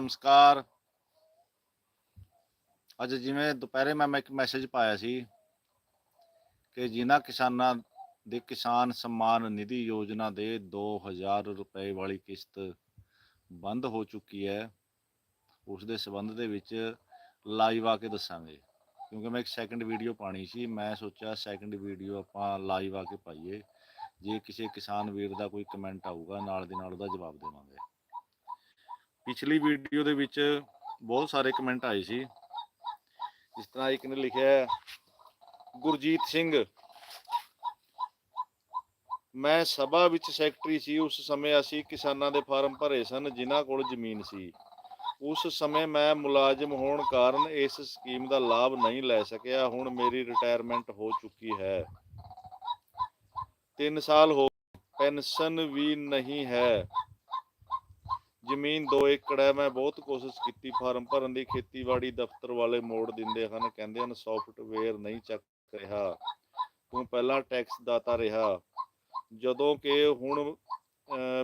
ਨਮਸਕਾਰ। ਅੱਜ ਜਿਵੇਂ ਦੁਪਹਿਰੇ ਮੈਂ ਮੈਂ ਇੱਕ ਮੈਸੇਜ ਪਾਇਆ ਸੀ ਕਿ ਜਿਨ੍ਹਾਂ ਕਿਸਾਨਾਂ ਦੇ ਕਿਸਾਨ ਸਨਮਾਨ ਨਿਧੀ ਯੋਜਨਾ ਦੇ 2000 ਰੁਪਏ ਵਾਲੀ ਕਿਸ਼ਤ ਬੰਦ ਹੋ ਚੁੱਕੀ ਹੈ, ਉਸ ਦੇ ਸਬੰਧ ਦੇ ਵਿੱਚ ਲਾਈਵ ਆ ਕੇ ਦੱਸਾਂਗੇ। ਕਿਉਂਕਿ ਮੈਂ ਇੱਕ ਸੈਕੰਡ ਵੀਡੀਓ ਪਾਣੀ ਸੀ, ਮੈਂ ਸੋਚਿਆ ਸੈਕੰਡ ਵੀਡੀਓ ਆਪਾਂ ਲਾਈਵ ਆ ਕੇ ਪਾਈਏ। ਜੇ ਕਿਸੇ ਕਿਸਾਨ ਵੀਰ ਦਾ ਕੋਈ ਕਮੈਂਟ ਆਊਗਾ, ਨਾਲ ਦੀ ਨਾਲ ਉਹਦਾ ਜਵਾਬ ਦੇਵਾਂਗੇ। ਪਿਛਲੀ ਵੀਡੀਓ ਦੇ ਵਿੱਚ ਬਹੁਤ ਸਾਰੇ ਕਮੈਂਟ ਆਏ ਸੀ। ਜਿਸ ਤਰ੍ਹਾਂ ਇੱਕ ਨੇ ਲਿਖਿਆ ਗੁਰਜੀਤ ਸਿੰਘ, ਮੈਂ ਸਭਾ ਵਿੱਚ ਸੈਕਟਰੀ ਸੀ। ਉਸ ਸਮੇਂ ਅਸੀਂ ਕਿਸਾਨਾਂ ਦੇ ਫਾਰਮ ਭਰੇ ਸਨ, ਜਿਨ੍ਹਾਂ ਕੋਲ ਜ਼ਮੀਨ ਸੀ। ਉਸ ਸਮੇਂ ਮੈਂ ਮੁਲਾਜ਼ਮ ਹੋਣ ਕਾਰਨ ਇਸ ਸਕੀਮ ਦਾ ਲਾਭ ਨਹੀਂ ਲੈ ਸਕਿਆ। ਹੁਣ ਮੇਰੀ ਰਿਟਾਇਰਮੈਂਟ ਹੋ ਚੁੱਕੀ ਹੈ। 3 ਸਾਲ ਹੋ ਪੈਨਸ਼ਨ ਵੀ ਨਹੀਂ ਹੈ। ਜ਼ਮੀਨ 2 ਏਕੜ ਹੈ ਮੈਂ ਬਹੁਤ ਕੋਸ਼ਿਸ਼ ਕੀਤੀ ਫਾਰਮ ਭਰਨ ਦੀ ਖੇਤੀਬਾੜੀ ਦਫ਼ਤਰ ਵਾਲੇ ਮੋੜ ਦਿੰਦੇ ਹਨ ਕਹਿੰਦੇ ਹਨ ਸੌਫਟਵੇਅਰ ਨਹੀਂ ਚੱਕ ਰਿਹਾ ਤੂੰ ਪਹਿਲਾਂ ਟੈਕਸ ਦਾਤਾ ਰਿਹਾ ਜਦੋਂ ਕਿ ਹੁਣ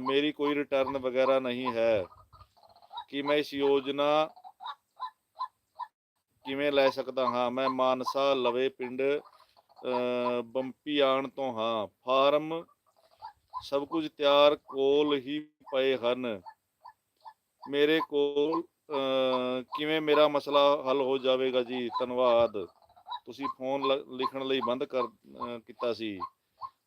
ਮੇਰੀ ਕੋਈ ਰਿਟਰਨ ਵਗੈਰਾ ਨਹੀਂ ਹੈ ਕਿ ਮੈਂ ਇਸ ਯੋਜਨਾ ਕਿਵੇਂ ਲੈ ਸਕਦਾ ਹਾਂ? ਮੈਂ ਮਾਨਸਾ ਲਵੇ ਪਿੰਡ ਅਹ, ਬੰਪੀਆਣ ਤੋਂ ਹਾਂ ਫਾਰਮ ਸਭ ਕੁਝ ਤਿਆਰ ਕੋਲ ਹੀ ਪਏ ਹਨ। ਮੇਰੇ ਕੋਲ ਕਿਵੇਂ ਮੇਰਾ ਮਸਲਾ ਹੱਲ ਹੋ ਜਾਵੇਗਾ ਜੀ? ਧੰਨਵਾਦ। ਤੁਸੀਂ ਫੋਨ ਲ- ਲਿਖਣ ਲਈ ਬੰਦ ਕਰ ਕੀਤਾ ਸੀ।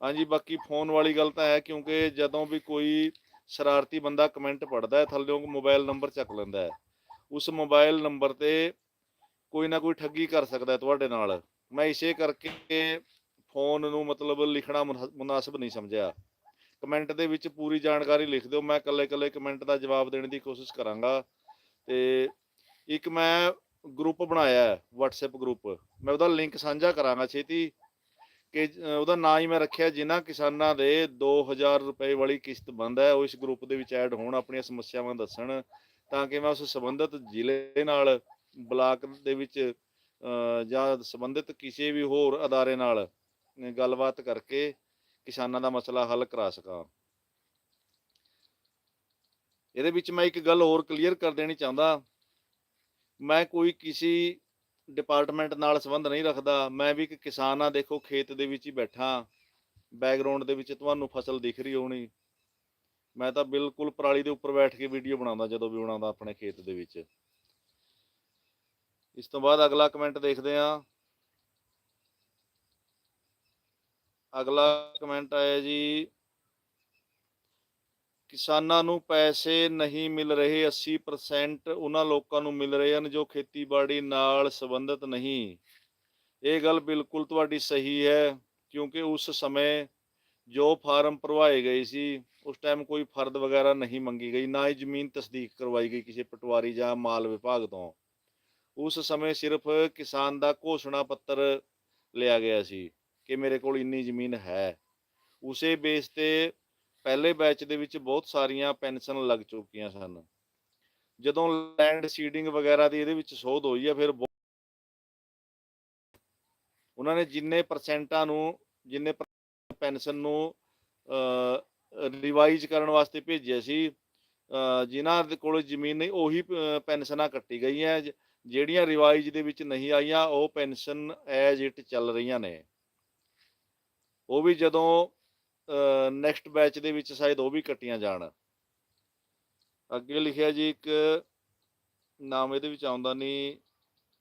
ਹਾਂਜੀ, ਬਾਕੀ ਫੋਨ ਵਾਲੀ ਗੱਲ ਤਾਂ ਹੈ, ਕਿਉਂਕਿ ਜਦੋਂ ਵੀ ਕੋਈ ਸ਼ਰਾਰਤੀ ਬੰਦਾ ਕਮੈਂਟ ਪੜਦਾ ਹੈ ਥੱਲੇੋਂ ਮੋਬਾਈਲ ਨੰਬਰ ਚੱਕ ਲੈਂਦਾ ਹੈ। ਉਸ ਮੋਬਾਈਲ ਨੰਬਰ ਤੇ ਕੋਈ ਨਾ ਕੋਈ ਠੱਗੀ ਕਰ ਸਕਦਾ ਤੁਹਾਡੇ ਨਾਲ। ਮੈਂ ਇਸੇ ਕਰਕੇ ਫੋਨ ਨੂੰ ਮਤਲਬ ਲਿਖਣਾ ਮੁਨਾ- ਮੁਨਾਸਿਬ ਨਹੀਂ ਸਮਝਿਆ। ਕਮੈਂਟ ਦੇ ਵਿੱਚ ਪੂਰੀ ਜਾਣਕਾਰੀ ਲਿਖ ਦਿਓ। ਮੈਂ ਇਕੱਲੇ ਇਕੱਲੇ ਕਮੈਂਟ ਦਾ ਜਵਾਬ ਦੇਣ ਦੀ ਕੋਸ਼ਿਸ਼ ਕਰਾਂਗਾ। ਤੇ ਇੱਕ ਮੈਂ ਗਰੁੱਪ ਬਣਾਇਆ ਹੈ, WhatsApp ਗਰੁੱਪ ਮੈਂ ਉਹਦਾ ਲਿੰਕ ਸਾਂਝਾ ਕਰਾਂਗਾ ਛੇਤੀ। ਕਿ ਉਹਦਾ ਨਾਂ ਹੀ ਮੈਂ ਰੱਖਿਆ, ਜਿਨ੍ਹਾਂ ਕਿਸਾਨਾਂ ਦੇ 2000 ਰੁਪਏ ਵਾਲੀ ਕਿਸ਼ਤ ਬੰਦ ਹੈ, ਉਹ ਇਸ ਗਰੁੱਪ ਦੇ ਵਿੱਚ ਐਡ ਹੋਣ, ਆਪਣੀਆਂ ਸਮੱਸਿਆਵਾਂ ਦੱਸਣ, ਤਾਂ ਕਿ ਮੈਂ ਉਸ ਸੰਬੰਧਿਤ ਜ਼ਿਲ੍ਹੇ ਨਾਲ, ਬਲਾਕ ਦੇ ਵਿੱਚ ਜਾਂ ਸੰਬੰਧਿਤ ਕਿਸੇ ਵੀ ਹੋਰ ਅਦਾਰੇ ਨਾਲ ਗੱਲਬਾਤ ਕਰਕੇ ਕਿਸਾਨਾਂ ਦਾ ਮਸਲਾ ਹੱਲ ਕਰਾ ਸਕਾਂ। ਇਹਦੇ ਵਿੱਚ ਮੈਂ ਇੱਕ ਗੱਲ ਹੋਰ ਕਲੀਅਰ ਕਰ ਦੇਣੀ ਚਾਹੁੰਦਾ। ਮੈਂ ਕੋਈ ਕਿਸੇ ਡਿਪਾਰਟਮੈਂਟ ਨਾਲ ਸੰਬੰਧ ਨਹੀਂ ਰੱਖਦਾ। ਮੈਂ ਵੀ ਇੱਕ ਕਿਸਾਨ ਆ ਦੇਖੋ ਖੇਤ ਦੇ ਵਿੱਚ ਹੀ ਬੈਠਾ। ਬੈਕਗ੍ਰਾਉਂਡ ਦੇ ਵਿੱਚ ਤੁਹਾਨੂੰ ਫਸਲ ਦਿਖ ਰਹੀ ਹੋਣੀ। ਮੈਂ ਤਾਂ ਬਿਲਕੁਲ ਪਰਾਲੀ ਦੇ ਉੱਪਰ ਬੈਠ ਕੇ ਵੀਡੀਓ ਬਣਾਉਂਦਾ, ਜਦੋਂ ਵੀ ਬਣਾਉਂਦਾ ਆਪਣੇ ਖੇਤ ਦੇ ਵਿੱਚ। ਇਸ ਤੋਂ ਬਾਅਦ ਅਗਲਾ ਕਮੈਂਟ ਦੇਖਦੇ ਹਾਂ। ਅਗਲਾ ਕਮੈਂਟ ਆਇਆ ਜੀ, ਕਿਸਾਨਾਂ ਨੂੰ ਪੈਸੇ ਨਹੀਂ ਮਿਲ ਰਹੇ 80% ਉਹਨਾਂ ਲੋਕਾਂ ਨੂੰ ਮਿਲ ਰਹੇ ਹਨ ਜੋ ਖੇਤੀਬਾੜੀ ਨਾਲ ਸੰਬੰਧਿਤ ਨਹੀਂ। ਇਹ ਗੱਲ ਬਿਲਕੁਲ ਤੁਹਾਡੀ ਸਹੀ ਹੈ, ਕਿਉਂਕਿ ਉਸ ਸਮੇਂ ਜੋ ਫਾਰਮ ਭਰਵਾਏ ਗਏ ਸੀ, ਉਸ ਟਾਈਮ ਕੋਈ ਫਰਦ ਵਗੈਰਾ ਨਹੀਂ ਮੰਗੀ ਗਈ, ਨਾ ਹੀ ਜ਼ਮੀਨ ਤਸਦੀਕ ਕਰਵਾਈ ਗਈ ਕਿਸੇ ਪਟਵਾਰੀ ਜਾਂ ਮਾਲ ਵਿਭਾਗ ਤੋਂ। ਉਸ ਸਮੇਂ ਸਿਰਫ ਕਿਸਾਨ ਦਾ ਘੋਸ਼ਣਾ ਪੱਤਰ ਲਿਆ ਗਿਆ ਸੀ। ਕਿ ਮੇਰੇ ਕੋਲ ਇੰਨੀ ਜ਼ਮੀਨ ਹੈ। ਉਸੇ ਬੇਸ ਤੇ ਪਹਿਲੇ ਬੈਚ ਦੇ ਵਿੱਚ ਬਹੁਤ ਸਾਰੀਆਂ ਪੈਨਸ਼ਨ ਲੱਗ ਚੁੱਕੀਆਂ ਸਨ। ਜਦੋਂ ਲੈਂਡ ਸੀਡਿੰਗ ਵਗੈਰਾ ਦੀ ਇਹਦੇ ਵਿੱਚ ਸੋਧ ਹੋਈ ਹੈ ਫਿਰ ਉਹਨਾਂ ਨੇ ਜਿੰਨੇ ਪਰਸੈਂਟਾਂ ਨੂੰ ਜਿੰਨੇ ਪੈਨਸ਼ਨ ਨੂੰ ਰਿਵਾਈਜ਼ ਕਰਨ ਵਾਸਤੇ ਭੇਜਿਆ ਸੀ ਅਹ, ਜਿਨ੍ਹਾਂ ਦੇ ਕੋਲ ਜ਼ਮੀਨ ਨਹੀਂ ਉਹੀ ਪੈਨਸ਼ਨਾਂ ਕੱਟੀ ਗਈਆਂ। ਜਿਹੜੀਆਂ ਰਿਵਾਈਜ਼ ਦੇ ਵਿੱਚ ਨਹੀਂ ਆਈਆਂ ਉਹ ਪੈਨਸ਼ਨ ਐਜ ਇਟ ਚੱਲ ਰਹੀਆਂ ਨੇ। ਉਹ ਵੀ ਜਦੋਂ ਨੈਕਸਟ ਬੈਚ ਦੇ ਵਿੱਚ ਸ਼ਾਇਦ ਉਹ ਵੀ ਕੱਟੀਆਂ ਜਾਣ। ਅੱਗੇ ਲਿਖਿਆ ਜੀ ਇੱਕ, ਨਾਮ ਇਹਦੇ ਵਿੱਚ ਆਉਂਦਾ ਨਹੀਂ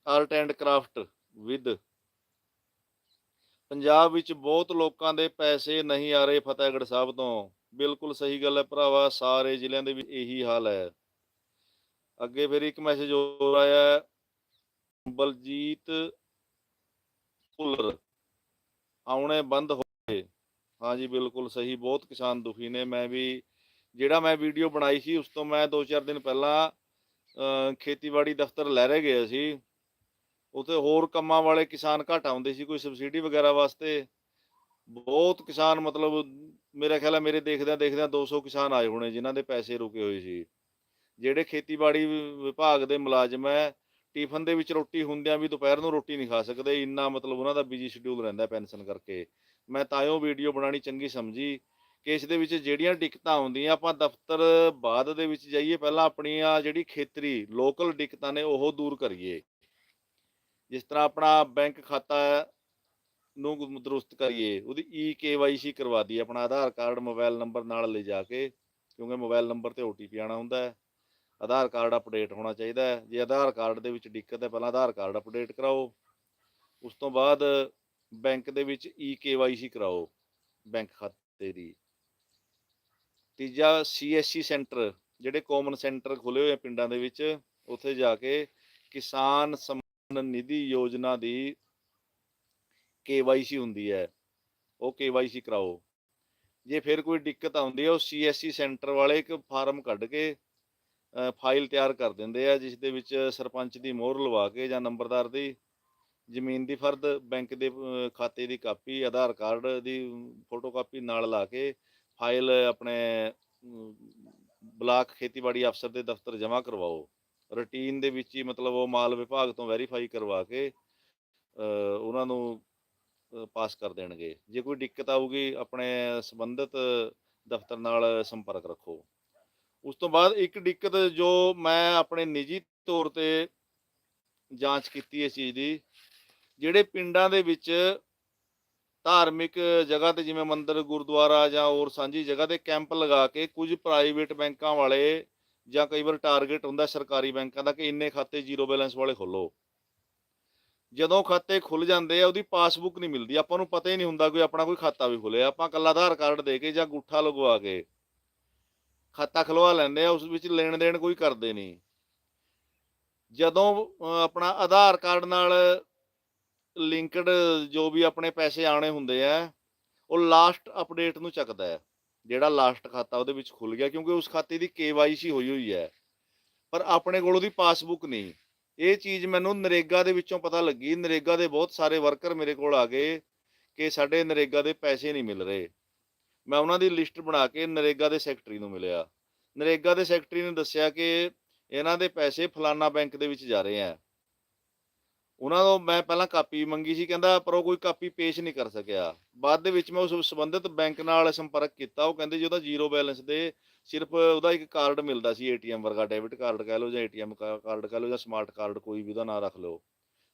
art and craft with Punjab ਵਿੱਚ ਬਹੁਤ ਲੋਕਾਂ ਦੇ ਪੈਸੇ ਨਹੀਂ ਆ ਰਹੇ ਫਤਿਹਗੜ੍ਹ ਸਾਹਿਬ ਤੋਂ। ਬਿਲਕੁਲ ਸਹੀ ਗੱਲ ਹੈ ਭਰਾਵਾ, ਸਾਰੇ ਜ਼ਿਲ੍ਹਿਆਂ ਦੇ ਵਿੱਚ ਇਹੀ ਹਾਲ ਹੈ। ਅੱਗੇ ਫਿਰ ਇੱਕ ਮੈਸੇਜ ਹੋਰ ਆਇਆ, ਬਲਜੀਤ ਭੁੱਲਰ। ਆਉਣੇ ਬੰਦ ਹੋਏ ਹਾਂਜੀ ਬਿਲਕੁਲ ਸਹੀ ਬਹੁਤ ਕਿਸਾਨ ਦੁਖੀ ਨੇ। ਮੈਂ ਵੀ ਜਿਹੜਾ ਮੈਂ ਵੀਡੀਓ ਬਣਾਈ ਸੀ ਉਸ ਤੋਂ ਮੈਂ 2-4 ਦਿਨ ਪਹਿਲਾਂ ਅਹ, ਖੇਤੀਬਾੜੀ ਦਫ਼ਤਰ ਲਹਿਰੇ ਗਿਆ ਸੀ। ਉੱਥੇ ਹੋਰ ਕੰਮਾਂ ਵਾਲੇ ਕਿਸਾਨ ਘੱਟ ਆਉਂਦੇ ਸੀ ਕੋਈ ਸਬਸਿਡੀ ਵਗੈਰਾ ਵਾਸਤੇ। ਬਹੁਤ ਕਿਸਾਨ ਮਤਲਬ ਮੇਰਾ ਖਿਆਲ ਹੈ ਮੇਰੇ ਦੇਖਦਿਆਂ ਦੇਖਦਿਆਂ 200 ਕਿਸਾਨ ਆਏ ਹੋਣੇ ਜਿਨ੍ਹਾਂ ਦੇ ਪੈਸੇ ਰੁਕੇ ਹੋਏ ਸੀ। ਜਿਹੜੇ ਖੇਤੀਬਾੜੀ ਵਿਭਾਗ ਦੇ ਮੁਲਾਜ਼ਮ ਹੈ ਟਿਫਨ ਦੇ ਵਿੱਚ ਰੋਟੀ ਹੁੰਦਿਆਂ ਵੀ ਦੁਪਹਿਰ ਨੂੰ ਰੋਟੀ ਨਹੀਂ ਖਾ ਸਕਦੇ। ਇੰਨਾ ਮਤਲਬ ਉਹਨਾਂ ਦਾ ਬਿਜ਼ੀ ਸ਼ਡਿਊਲ ਰਹਿੰਦਾ ਪੈਨਸ਼ਨ ਕਰਕੇ। ਮੈਂ ਤਾਂਯੋ ਵੀਡੀਓ ਬਣਾਉਣੀ ਚੰਗੀ ਸਮਝੀ ਕਿ ਇਸ ਦੇ ਵਿੱਚ ਜਿਹੜੀਆਂ ਦਿੱਕਤਾਂ ਆਉਂਦੀਆਂ, ਆਪਾਂ ਦਫ਼ਤਰ ਬਾਅਦ ਦੇ ਵਿੱਚ ਜਾਈਏ, ਪਹਿਲਾਂ ਆਪਣੀਆਂ ਜਿਹੜੀ ਖੇਤਰੀ ਲੋਕਲ ਦਿੱਕਤਾਂ ਨੇ, ਉਹ ਦੂਰ ਕਰੀਏ। ਜਿਸ ਤਰ੍ਹਾਂ ਆਪਣਾ ਬੈਂਕ ਖਾਤਾ ਨੂੰ ਦਰੁਸਤ ਕਰੀਏ, ਉਹਦੀ ਈ ਕੇਵਾਈਸੀ ਕਰਵਾ ਦਈਏ, ਆਪਣਾ ਆਧਾਰ ਕਾਰਡ ਮੋਬਾਈਲ ਨੰਬਰ ਨਾਲ ਲੈ ਜਾ ਕੇ, ਕਿਉਂਕਿ ਮੋਬਾਈਲ ਨੰਬਰ ਤੇ ਓਟੀਪੀ ਆਣਾ ਹੁੰਦਾ ਹੈ। ਆਧਾਰ ਕਾਰਡ ਅਪਡੇਟ ਹੋਣਾ ਚਾਹੀਦਾ ਹੈ। ਜੇ ਆਧਾਰ ਕਾਰਡ ਦੇ ਵਿੱਚ ਦਿੱਕਤ ਹੈ, ਪਹਿਲਾਂ ਆਧਾਰ ਕਾਰਡ ਅਪਡੇਟ ਕਰਾਓ। ਉਸ ਤੋਂ ਬਾਅਦ ਬੈਂਕ ਦੇ ਵਿੱਚ ਈ ਕੇਵਾਈਸੀ ਕਰਾਓ, ਬੈਂਕ ਖਾਤੇ ਦੀ। ਤੀਜਾ ਸੀਐਸਸੀ ਸੈਂਟਰ, ਜਿਹੜੇ ਕਾਮਨ ਸੈਂਟਰ ਖੁੱਲੇ ਹੋਏ ਆ ਪਿੰਡਾਂ ਦੇ ਵਿੱਚ, ਉੱਥੇ ਜਾ ਕੇ ਕਿਸਾਨ ਸਮਾਨ ਨਿਧੀ ਯੋਜਨਾ ਦੀ ਕੇਵਾਈਸੀ ਹੁੰਦੀ ਹੈ, ਉਹ ਕੇਵਾਈਸੀ ਕਰਾਓ। ਜੇ ਫਿਰ ਕੋਈ ਦਿੱਕਤ ਆਉਂਦੀ ਹੈ, ਉਹ ਸੀਐਸਸੀ ਸੈਂਟਰ ਵਾਲੇ ਇੱਕ ਫਾਰਮ ਕੱਢ ਕੇ ਫਾਈਲ ਤਿਆਰ ਕਰ ਦਿੰਦੇ ਆ, ਜਿਸ ਦੇ ਵਿੱਚ ਸਰਪੰਚ ਦੀ ਮੋਹਰ ਲਵਾ ਕੇ ਜਾਂ ਨੰਬਰਦਾਰ ਦੀ ਜ਼ਮੀਨ ਦੀ ਫਰਦ ਬੈਂਕ ਦੇ ਅ, ਖਾਤੇ ਦੀ ਕਾਪੀ ਆਧਾਰ ਕਾਰਡ ਦੀ ਫੋਟੋ ਕਾਪੀ ਨਾਲ ਲਾ ਕੇ ਫਾਈਲ ਆਪਣੇ ਅਮ, ਬਲਾਕ ਖੇਤੀਬਾੜੀ ਅਫਸਰ ਦੇ ਦਫ਼ਤਰ ਜਮ੍ਹਾਂ ਕਰਵਾਓ। ਰੂਟੀਨ ਦੇ ਵਿੱਚ ਹੀ ਮਤਲਬ ਉਹ ਮਾਲ ਵਿਭਾਗ ਤੋਂ ਵੈਰੀਫਾਈ ਕਰਵਾ ਕੇ ਅ, ਉਹਨਾਂ ਨੂੰ ਅ, ਪਾਸ ਕਰ ਦੇਣਗੇ। ਜੇ ਕੋਈ ਦਿੱਕਤ ਆਊਗੀ ਆਪਣੇ ਸੰਬੰਧਿਤ ਦਫ਼ਤਰ ਨਾਲ ਸੰਪਰਕ ਰੱਖੋ। ਉਸ ਤੋਂ ਬਾਅਦ ਇੱਕ ਦਿੱਕਤ ਜੋ ਮੈਂ ਆਪਣੇ ਨਿੱਜੀ ਤੌਰ ਤੇ ਜਾਂਚ ਕੀਤੀ ਇਸ ਚੀਜ਼ ਦੀ ਜਿਹੜੇ ਪਿੰਡਾਂ ਦੇ ਵਿੱਚ ਧਾਰਮਿਕ ਜਗ੍ਹਾ ਤੇ ਜਿਵੇਂ ਮੰਦਿਰ, ਗੁਰਦੁਆਰਾ ਜਾਂ ਹੋਰ ਸਾਂਝੀ ਜਗ੍ਹਾ ਤੇ ਕੈਂਪ ਲਗਾ ਕੇ ਕੁਝ ਪ੍ਰਾਈਵੇਟ ਬੈਂਕਾਂ ਵਾਲੇ ਜਾਂ ਕਈ ਵਾਰ ਟਾਰਗੇਟ ਹੁੰਦਾ ਸਰਕਾਰੀ ਬੈਂਕਾਂ ਦਾ ਕਿ ਇੰਨੇ ਖਾਤੇ ਜ਼ੀਰੋ ਬੈਲੈਂਸ ਵਾਲੇ ਖੋਲੋ ਜਦੋਂ ਖਾਤੇ ਖੁੱਲ ਜਾਂਦੇ ਆ, ਉਹਦੀ ਪਾਸਬੁੱਕ ਨਹੀਂ ਮਿਲਦੀ। ਆਪਾਂ ਨੂੰ ਪਤਾ ਹੀ ਨਹੀਂ ਹੁੰਦਾ ਕੋਈ ਆਪਣਾ ਕੋਈ ਖਾਤਾ ਵੀ ਖੁੱਲਿਆ ਆਪਾਂ ਕੱਲਾ ਆਧਾਰ ਕਾਰਡ ਦੇ ਕੇ ਜਾਂ ਗੁੱਠਾ ਲਗਵਾ ਕੇ ਖਾਤਾ ਖਲਵਾ ਲੈਂਦੇ ਆ, ਉਸ ਵਿੱਚ ਲੈਣ ਦੇਣ ਕੋਈ ਕਰਦੇ ਨਹੀਂ। ਜਦੋਂ ਆਪਣਾ ਆਧਾਰ ਕਾਰਡ ਨਾਲ ਲਿੰਕਡ ਜੋ ਵੀ ਆਪਣੇ ਪੈਸੇ ਆਣੇ ਹੁੰਦੇ ਆ, ਉਹ ਲਾਸਟ ਅਪਡੇਟ ਨੂੰ ਚੱਕਦਾ ਹੈ। ਜਿਹੜਾ ਲਾਸਟ ਖਾਤਾ ਉਹਦੇ ਵਿੱਚ ਖੁੱਲ ਗਿਆ ਕਿਉਂਕਿ ਉਸ ਖਾਤੇ ਦੀ ਕੇਵਾਈਸੀ ਹੋਈ ਹੋਈ ਹੈ। ਪਰ ਆਪਣੇ ਕੋਲ ਉਹਦੀ ਪਾਸਬੁੱਕ ਨਹੀਂ। ਇਹ ਚੀਜ਼ ਮੈਨੂੰ ਨਰੇਗਾ ਦੇ ਵਿੱਚੋਂ ਪਤਾ ਲੱਗੀ। ਨਰੇਗਾ ਦੇ ਬਹੁਤ ਸਾਰੇ ਵਰਕਰ ਮੇਰੇ ਕੋਲ ਆ ਗਏ ਕਿ ਸਾਡੇ ਨਰੇਗਾ ਦੇ ਪੈਸੇ ਨਹੀਂ ਮਿਲ ਰਹੇ। ਮੈਂ ਉਹਨਾਂ ਦੀ ਲਿਸਟ ਬਣਾ ਕੇ ਨਰੇਗਾ ਦੇ ਸੈਕਟਰੀ ਨੂੰ ਮਿਲਿਆ। ਨਰੇਗਾ ਦੇ ਸੈਕਟਰੀ ਨੇ ਦੱਸਿਆ ਕਿ ਇਹਨਾਂ ਦੇ ਪੈਸੇ ਫਲਾਨਾ ਬੈਂਕ ਦੇ ਵਿੱਚ ਜਾ ਰਹੇ ਆ। ਉਹਨਾਂ ਤੋਂ ਮੈਂ ਪਹਿਲਾਂ ਕਾਪੀ ਮੰਗੀ ਸੀ, ਕਹਿੰਦਾ ਪਰ ਉਹ ਕੋਈ ਕਾਪੀ ਪੇਸ਼ ਨਹੀਂ ਕਰ ਸਕਿਆ। ਬਾਅਦ ਦੇ ਵਿੱਚ ਮੈਂ ਉਸ ਸੰਬੰਧਿਤ ਬੈਂਕ ਨਾਲ ਸੰਪਰਕ ਕੀਤਾ। ਉਹ ਕਹਿੰਦੇ ਜੀ ਉਹਦਾ ਜ਼ੀਰੋ ਬੈਲੈਂਸ ਦੇ ਸਿਰਫ ਉਹਦਾ ਇੱਕ ਕਾਰਡ ਮਿਲਦਾ ਸੀ, ਏਟੀਐਮ ਵਰਗਾ, ਡੈਬਿਟ ਕਾਰਡ ਕਹਿ ਲਓ ਜਾਂ ਏਟੀਐਮ ਕਾਰਡ ਕਹਿ ਲਓ ਜਾਂ ਸਮਾਰਟ ਕਾਰਡ ਕੋਈ ਵੀ ਉਹਦਾ ਨਾਂ ਰੱਖ ਲਓ।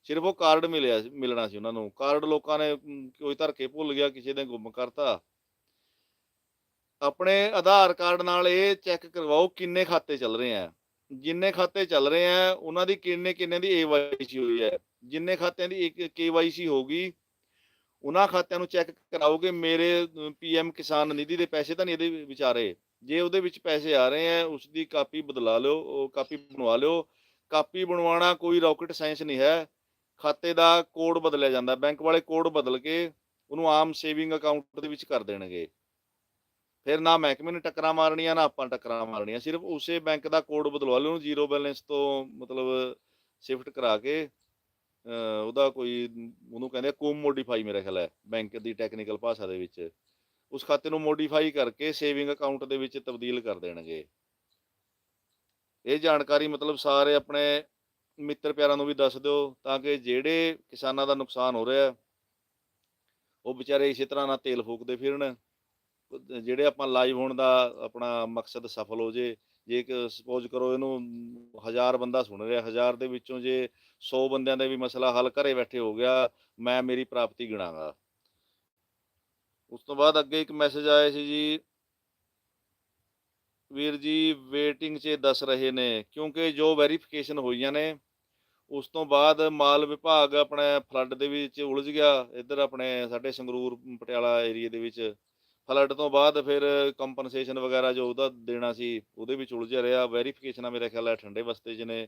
ਸਿਰਫ ਉਹ ਕਾਰਡ ਮਿਲਿਆ ਮਿਲਣਾ ਸੀ ਉਹਨਾਂ ਨੂੰ। ਕਾਰਡ ਲੋਕਾਂ ਨੇ ਕੋਈ ਧਰ ਕੇ ਭੁੱਲ ਗਿਆ, ਕਿਸੇ ਨੇ ਗੁੰਮ ਕਰਤਾ। ਆਪਣੇ ਆਧਾਰ ਕਾਰਡ ਨਾਲ ਇਹ ਚੈੱਕ ਕਰਵਾਓ ਕਿੰਨੇ ਖਾਤੇ ਚੱਲ ਰਹੇ ਆ। ਜਿੰਨੇ ਖਾਤੇ ਚੱਲ ਰਹੇ ਆ, ਉਹਨਾਂ ਦੀ ਕਿੰਨੇ ਕਿੰਨੇ ਦੀ ਏਵਾਈਸੀ ਹੋਈ ਹੈ। ਜਿੰਨੇ ਖਾਤਿਆਂ ਦੀ ਇੱਕ ਕੇਵਾਈਸੀ ਹੋਗੀ ਉਹਨਾਂ ਖਾਤਿਆਂ ਨੂੰ ਚੈੱਕ ਕਰਾਓਗੇ ਮੇਰੇ ਪੀਐਮ ਕਿਸਾਨ ਨਿਧੀ ਦੇ ਪੈਸੇ ਤਾਂ ਨਹੀਂ ਇਹਦੇ ਵਿਚਾਰੇ। ਜੇ ਉਹਦੇ ਵਿੱਚ ਪੈਸੇ ਆ ਰਹੇ ਆ ਉਸ ਦੀ ਕਾਪੀ ਬਦਲਾ ਲਿਓ, ਉਹ ਕਾਪੀ ਬਣਵਾ ਲਿਓ। ਕਾਪੀ ਬਣਵਾਉਣਾ ਕੋਈ ਰਾਕਟ ਸਾਇੰਸ ਨਹੀਂ ਹੈ। ਖਾਤੇ ਦਾ ਕੋਡ ਬਦਲਿਆ ਜਾਂਦਾ, ਬੈਂਕ ਵਾਲੇ ਕੋਡ ਬਦਲ ਕੇ ਉਹਨੂੰ ਆਮ ਸੇਵਿੰਗ ਅਕਾਊਂਟ ਦੇ ਵਿੱਚ ਕਰ ਦੇਣਗੇ। ਫਿਰ ਨਾ ਮਹਿਕਮੇ ਨੇ ਟੱਕਰਾਂ ਮਾਰਨੀਆਂ, ਨਾ ਆਪਾਂ ਟੱਕਰਾਂ ਮਾਰਨੀਆਂ। ਸਿਰਫ ਉਸੇ ਬੈਂਕ ਦਾ ਕੋਡ ਬਦਲਵਾ ਲਿਓ, ਉਹਨੂੰ ਜ਼ੀਰੋ ਬੈਲੈਂਸ ਤੋਂ ਮਤਲਬ ਸ਼ਿਫਟ ਕਰਾ ਕੇ ਉਹਦਾ ਕੋਈ ਉਹਨੂੰ ਕਹਿੰਦੇ ਕੋਮ ਮੋਡੀਫਾਈ ਮੇਰਾ ਖਿਆਲ ਹੈ ਬੈਂਕ ਦੀ ਟੈਕਨੀਕਲ ਭਾਸ਼ਾ ਦੇ ਵਿੱਚ। ਉਸ ਖਾਤੇ ਨੂੰ ਮੋਡੀਫਾਈ ਕਰਕੇ ਸੇਵਿੰਗ ਅਕਾਊਂਟ ਦੇ ਵਿੱਚ ਤਬਦੀਲ ਕਰ ਦੇਣਗੇ। ਇਹ ਜਾਣਕਾਰੀ ਮਤਲਬ ਸਾਰੇ ਆਪਣੇ ਮਿੱਤਰ ਪਿਆਰਾਂ ਨੂੰ ਵੀ ਦੱਸ ਦਿਓ ਤਾਂ ਕਿ ਜਿਹੜੇ ਕਿਸਾਨਾਂ ਦਾ ਨੁਕਸਾਨ ਹੋ ਰਿਹਾ, ਉਹ ਵਿਚਾਰੇ ਇਸੇ ਤਰ੍ਹਾਂ ਨਾਲ ਤੇਲ ਫੂਕਦੇ ਫਿਰਨ, ਜਿਹੜੇ ਆਪਾਂ ਲਾਈਵ ਹੋਣ ਦਾ ਆਪਣਾ ਮਕਸਦ ਸਫਲ ਹੋ ਜੇ। ਜੇ ਸਪੋਜ਼ ਕਰੋ ਇਹਨੂੰ ਹਜ਼ਾਰ ਬੰਦਾ ਸੁਣ ਰਿਹਾ, ਹਜ਼ਾਰ ਦੇ ਵਿੱਚੋਂ ਜੇ 100 ਬੰਦਿਆਂ ਦਾ ਵੀ ਮਸਲਾ ਹੱਲ ਘਰੇ ਬੈਠੇ ਹੋ ਗਿਆ, ਮੈਂ ਮੇਰੀ ਪ੍ਰਾਪਤੀ ਗਿਣਾਂਗਾ। ਉਸ ਤੋਂ ਬਾਅਦ ਅੱਗੇ ਇੱਕ ਮੈਸੇਜ ਆਇਆ ਸੀ ਜੀ, ਵੀਰ ਜੀ ਵੇਟਿੰਗ 'ਚ ਦੱਸ ਰਹੇ ਨੇ, ਕਿਉਂਕਿ ਜੋ ਵੈਰੀਫਿਕੇਸ਼ਨ ਹੋਈਆਂ ਨੇ, ਉਸ ਤੋਂ ਬਾਅਦ ਮਾਲ ਵਿਭਾਗ ਆਪਣੇ ਫਲੱਡ ਦੇ ਵਿੱਚ ਉਲਝ ਗਿਆ, ਇੱਧਰ ਆਪਣੇ ਸਾਡੇ ਸੰਗਰੂਰ, ਪਟਿਆਲਾ ਏਰੀਆ ਦੇ ਵਿੱਚ। ਫਲੱਡ ਤੋਂ ਬਾਅਦ ਫਿਰ ਕੰਪਨਸੇਸ਼ਨ ਵਗੈਰਾ ਜੋ ਉਹਦਾ ਦੇਣਾ ਸੀ, ਉਹਦੇ ਵਿੱਚ ਉਲਝਿਆ ਰਿਹਾ। ਵੈਰੀਫਿਕੇਸ਼ਨਾਂ ਮੇਰੇ ਖਿਆਲ ਹੈ ਠੰਡੇ ਬਸਤੇ 'ਚ ਨੇ।